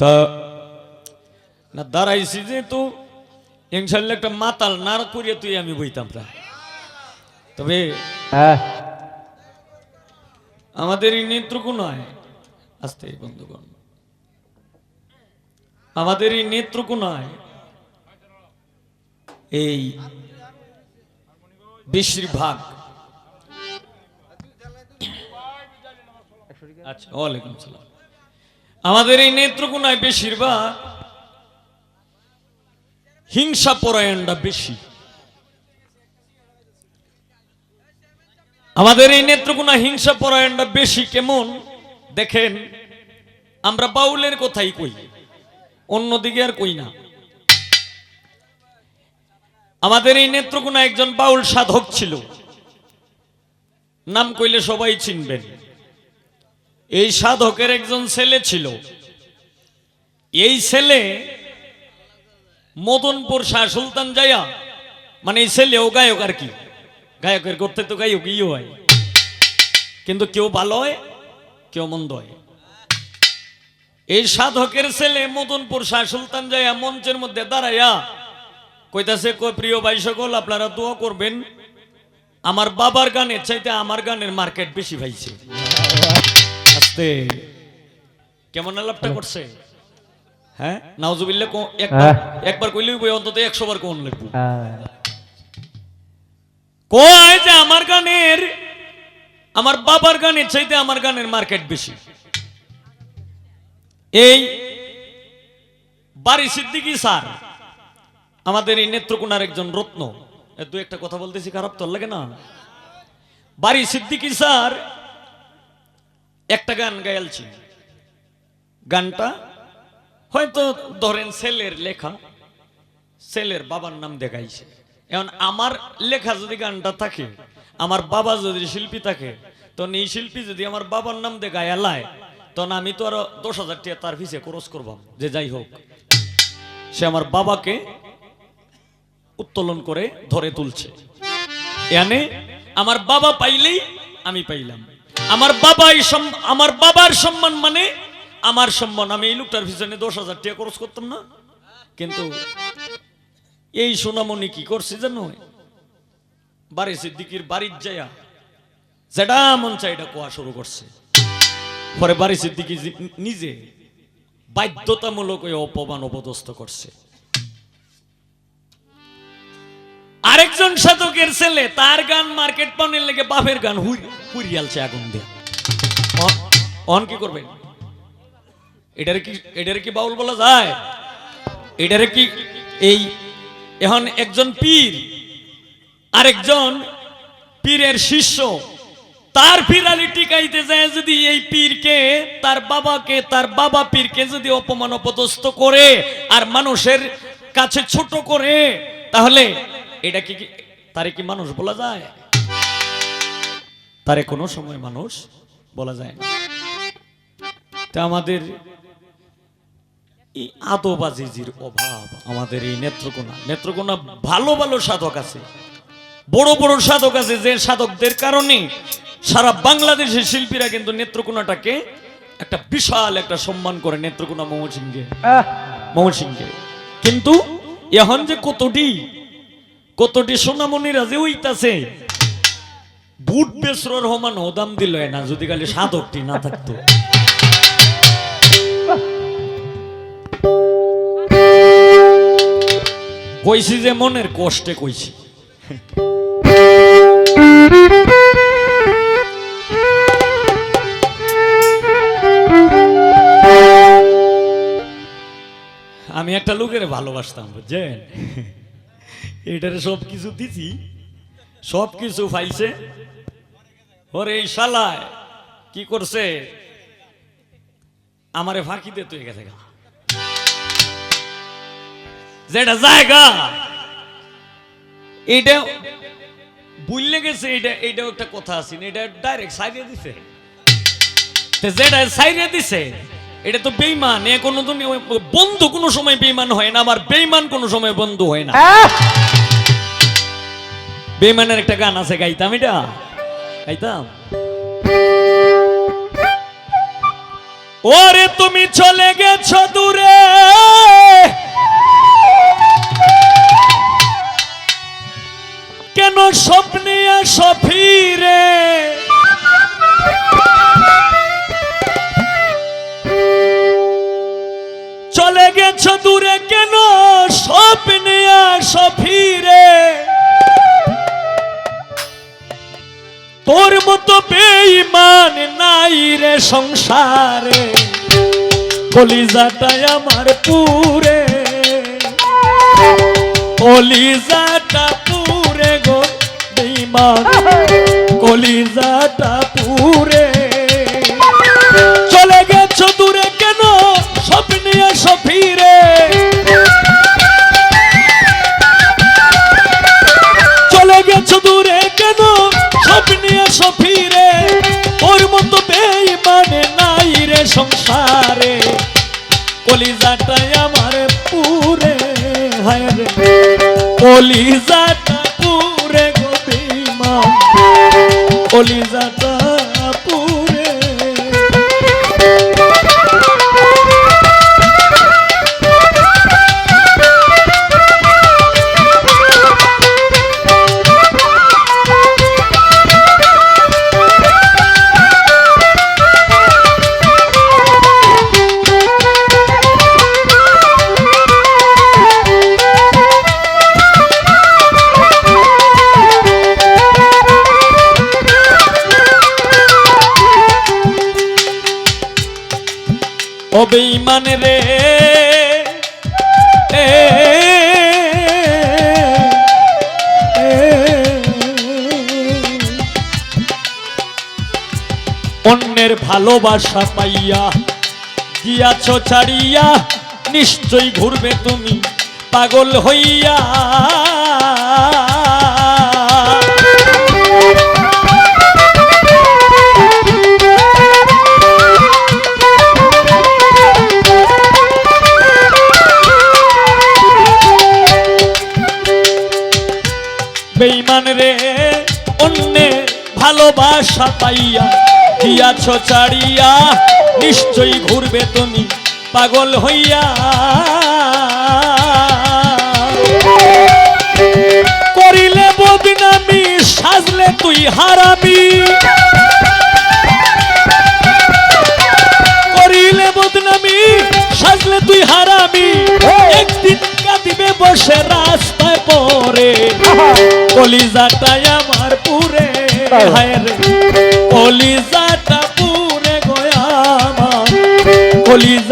তা না দাঁড়াইছি যে তো ইনশাল্লাহ একটা মাতাল না করিয়া তুই আমি বইতাম তবে হ্যাঁ। আমাদের এই আস্তে বন্ধুগণ। আমাদের এই নেত্রকোনায় এই বেশিরভাগ। আচ্ছা ওয়ালাইকুম সালাম। আমাদের এই নেত্রকোনায় বেশিরভাগ হিংসা পরায়ণটা বেশি। আমাদের এই নেত্রকোনা হিংসা পরায়ণটা বেশি কেমন? দেখেন, আমরা বাউলের কথাই কই, অন্যদিকে আর কই না। আমাদের এই নেত্রকোনা একজন বাউল সাধক ছিল। নাম কইলে সবাই চিনবেন। এই সাধকের একজন ছেলে ছিল। এই ছেলে মদনপুর শাহ সুলতান যাইয়া মানে এই ছেলেও গায়ক আর কি। গায়কের করতে তো গায়কই হয়। কিন্তু কেউ ভালো হয়, কেউ মন্দ হয়। এই সাধকের ছেলে মদনপুর শাহ সুলতান যাইয়া মঞ্চের মধ্যে দাঁড়াইয়া কইতাছে, কই প্রিয় ভাই সকল, আপনারা দোয়া করবেন। আমার বাবার গানের চাইতে আমার গানের মার্কেট বেশি পাইছে আস্তে কেমন আলাপটা করছে? হ্যাঁ? নাউজুবিল্লাহ কো- একবার একবার কইলেই বই অন্তত একশো বার কোন লিখব হ্যাঁ। কয় যে আমার গানের আমার বাবার গানের চাইতে আমার গানের মার্কেট বেশি। এই বাড়ি সিদ্দিকি স্যার আমাদের এই নেত্রকোনার একজন রত্ন। এ দু একটা কথা বলতেছি খারাপ তোর লাগে না। বাড়ি সিদ্দিকি স্যার একটা গান গায়ালছি গানটা হয়তো ধরেন ছেলের লেখা, ছেলের বাবার নাম দেখাইছে। এখন আমার লেখা যদি গানটা থাকে, আমার বাবা যদি শিল্পী থাকে, তখন এই শিল্পী যদি আমার বাবার নাম দেখায়, এলায়, তখন আমি তো আরও দশ হাজার টাকা তার পিছিয়ে খরচ করবাম যে যাই হোক। সে আমার বাবাকে উত্তোলন করে ধরে তুলছে। এনে আমার বাবা পাইলেই আমি পাইলাম। আমার বাবাই আমার বাবার সম্মান মানে আমার সম্মান। আমি এই লোকটার পিছনে দশ হাজার টাকা খরচ করতাম না। কিন্তু এই সোনামণি কি করছে জানো? বাড়ি সিদ্দিকির বাড়ির যায়া যেটা মন চাই এটা কোয়া শুরু করছে। পরে বাড়ি সিদ্দিকি নিজে বাধ্যতামূলক অপমান অপদস্থ করছে। আরেকজন সাধকের ছেলে, তার গান মার্কেট পাউনের লেগে বাপের গান হুইয়ালছে আগুন দিয়ে। অন কি করবেন এটারে কি এটারে কি বাউল বলা যায়? এটারে কি এই এখন একজন পীর, আরেকজন পীরের শিষ্য, তার পীরালি টিকাইতে যায় যদি এই পীরকে, তার বাবাকে, তার বাবা পীরকে যদি অপমান অপদস্থ করে, আর মানুষের কাছে ছোট করে, তাহলে এটা কি তারে কি মানুষ বলা যায়? তারে কোনো সময় মানুষ বলা যায় না। তা আমাদের এই আদবাজিজির অভাব আমাদের এই নেত্রকোনা। নেত্রকোনা ভালো ভালো সাধক আছে। বড় বড় সাধক আছে যে সাধকদের কারণে সারা বাংলাদেশের শিল্পীরা কিন্তু নেত্রকোনাটাকে একটা বিশাল একটা সম্মান করে নেত্রকোনা আহ, মহসিংহে কিন্তু এখন যে কতটি কতটি সোনামণিরা যে উইতাছে বুট বেসর রহমান হদাম দিল না, যদি খালি সাধকটি না থাকতো। কইছি যে মনের কষ্টে কইছি। আমি একটা লোকের ভালোবাসতাম, বুঝছেন? এটারে সব কিছু দিছি, সব কিছু পাইছে ওরে এই শালায়, কি করছে? আমারে ফাঁকি দে তুই গেছে যেটা জায়গা, এটা বুঝলে গেছে, এটা এইটাও একটা কথা আছে এটা ডাইরেক্ট সাইডে দিছে। যেটা সাইডে দিছে এটা তো বেইমান এ কোনো দিন বন্ধু কোনো সময় বেইমান হয় না আবার বেইমান কোনো সময় বন্ধু হয় না। আহ, বেইমানের একটা গান আছে গাইতাম এটা? গাইতাম? ওরে তুমি চলে গেছ দূরে। কেন স্বপ্নে আসো ফিরে? চলে গেছো দূরে কেন? স্বপ্নে আসো ফিরে। তোর মতো বেঈমান নাই রে সংসারে। কলিজাটাই আমার পুরে। কলিজাটা পুরে গো বেঈমান। কলিজাটা পুরে। স্বপ্নে ফিরে, ওর মতো বেঈমানে নাই রে সংসারে। কলিজাটাই আমার পুরে, হায় রে। কলিজাটা পুরে গো বেঈমান কলিজাটা অন্যের ভালোবাসা পাইয়া, গিয়াছ ছাড়িয়া, নিশ্চয়ই ঘুরবে তুমি, পাগল হইয়া। বেঈমান রে অন্যে ভালোবাসা পাইয়া নিশ্চয়ই ঘুরবে তুমি, পাগল হইয়া। করিলে বদনামি, সাজলে তুই হারাবি করিলে বদনামি, সাজলে তুই হারাবি একদিন কাঁদিবে বসে রাস্তায় পরে কলিজাটাই আমার পুরে। হায় রে কলিজাটা কলিজাটা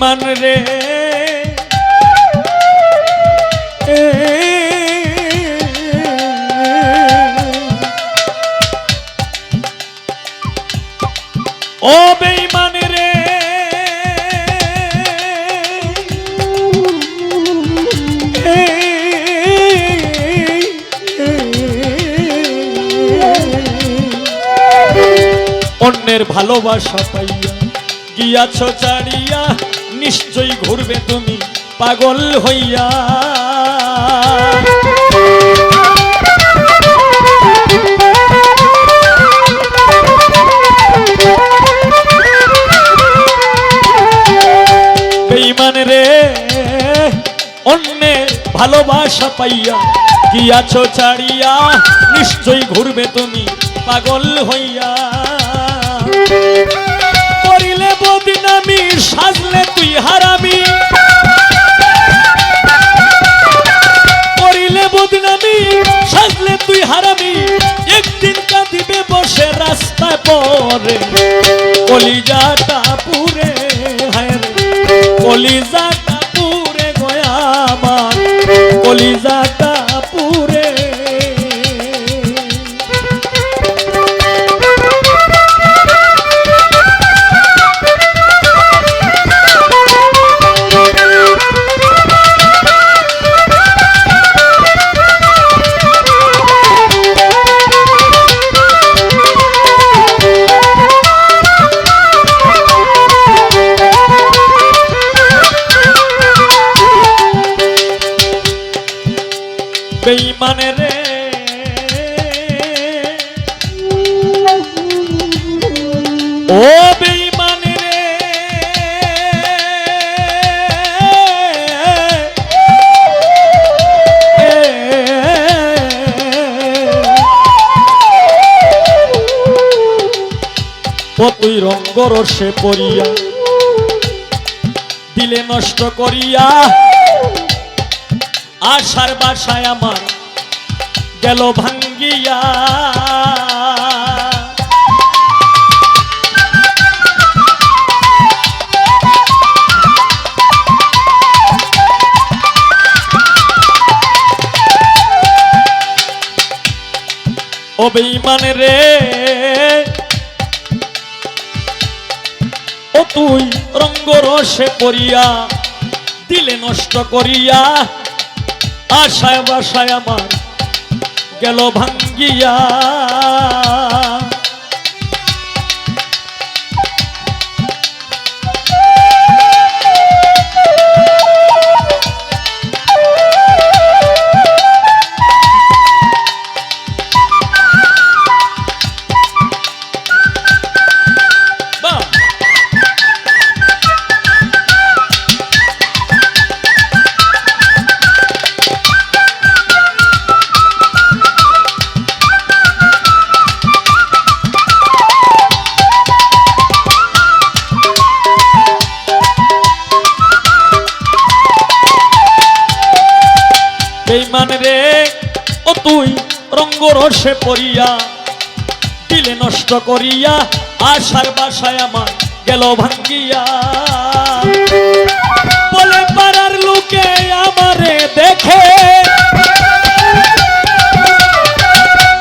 বেঈমান রে। ও বেঈমান রে। অন্যের ভালোবাসা পাইয়া গিয়াছ চাড়িয়া। নিশ্চয়ই ঘুরবে তুমি, পাগল হইয়া। বেঈমান রে, অন্যের ভালোবাসা পাইয়া গিয়াছ চাড়িয়া নিশ্চয়ই ঘুরবে তুমি, পাগল হইয়া। করিলে বদনামি সাজলে হারাবি করিলে বদনামি, সাজলে তুই হারামি। একদিন কাঁদিবে, বসে রাস্তায় পরে কলিজাটা পুরে হায় কলিজাটা পুরে গয়া আমার কলিজাটা বেইমানে রে? ও বেইমানে রঙ্গ রসে পড়িয়া দিলে নষ্ট করিয়া আশার বাসায় আমার গেল ভাঙ্গিয়া। ও বেঈমান রে, ও তুই রঙ্গ রসে পড়িয়া, দিলে নষ্ট করিয়া, আশায় বাসায় আমার গেল ভাঙ্গিয়া ও তুই রঙ্গ রসে পড়িয়া দিলে নষ্ট করিয়া আশার বাসায় আমার গেল ভাঙ্গিয়া। বলে পাড়ার লোকে আমারে দেখে।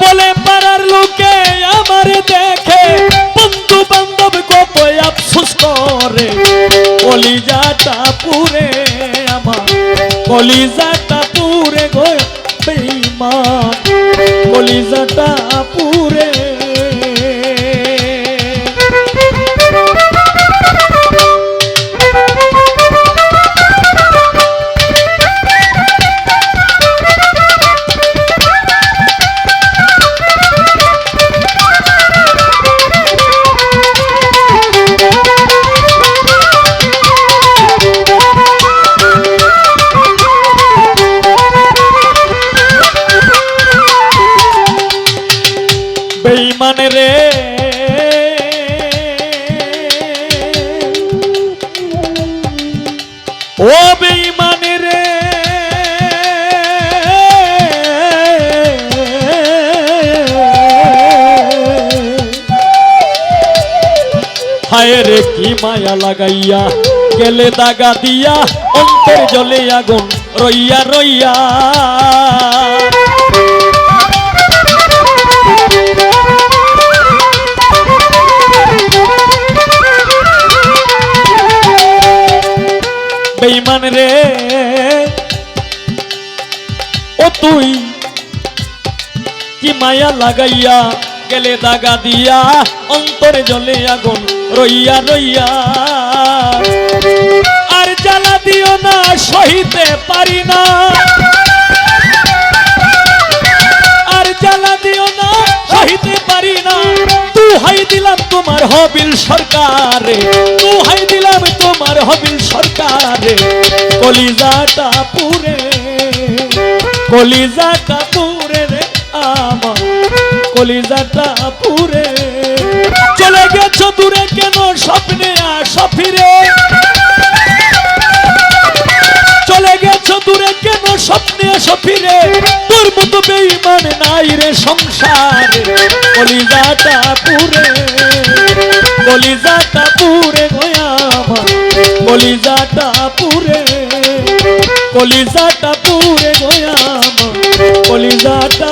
বলে পাড়ার লোকে আমারে দেখে। বন্ধু বান্ধব কত আফসোস করে। কলিজাটা পুরে আমার, কলিজাটা পুরে গো। বেঈমান কলিজাটা বেঈমান রে। ও বেঈমান রে। হায় রে, কি মায়া লাগাইয়া গেলে দাগা দিয়া, অন্তর জলে আগুন রইয়া রইয়া। তুই। কি মায়া লাগাইয়া গেলে দাগা দিয়া, অন্তরে জলে আগুন রইয়া রইয়া। আর জ্বালা দিও না, সহিতে পারি না। আর জ্বালা দিও না, সহিতে পারি না। দুহাই দিলাম তোমার হবিল সরকারে, দুহাই দিলাম তোমার হবিল সরকারে। কলিজাটা পুরে কলিজাটা পুরে রে আমার কলিজাটা পুরে চলে গেছো দূরে কেন স্বপ্নে আসো ফিরে? চলে গেছো দূরে কেন স্বপ্নে এসো ফিরে? তোর মতো বেইমান নাই রে সংসারে কলিজাটা পুরে কলিজাটা পুরে গয়া আমার কলিজাটা পুরে কলিজাটা পুরে গোয়াম কলিজাটা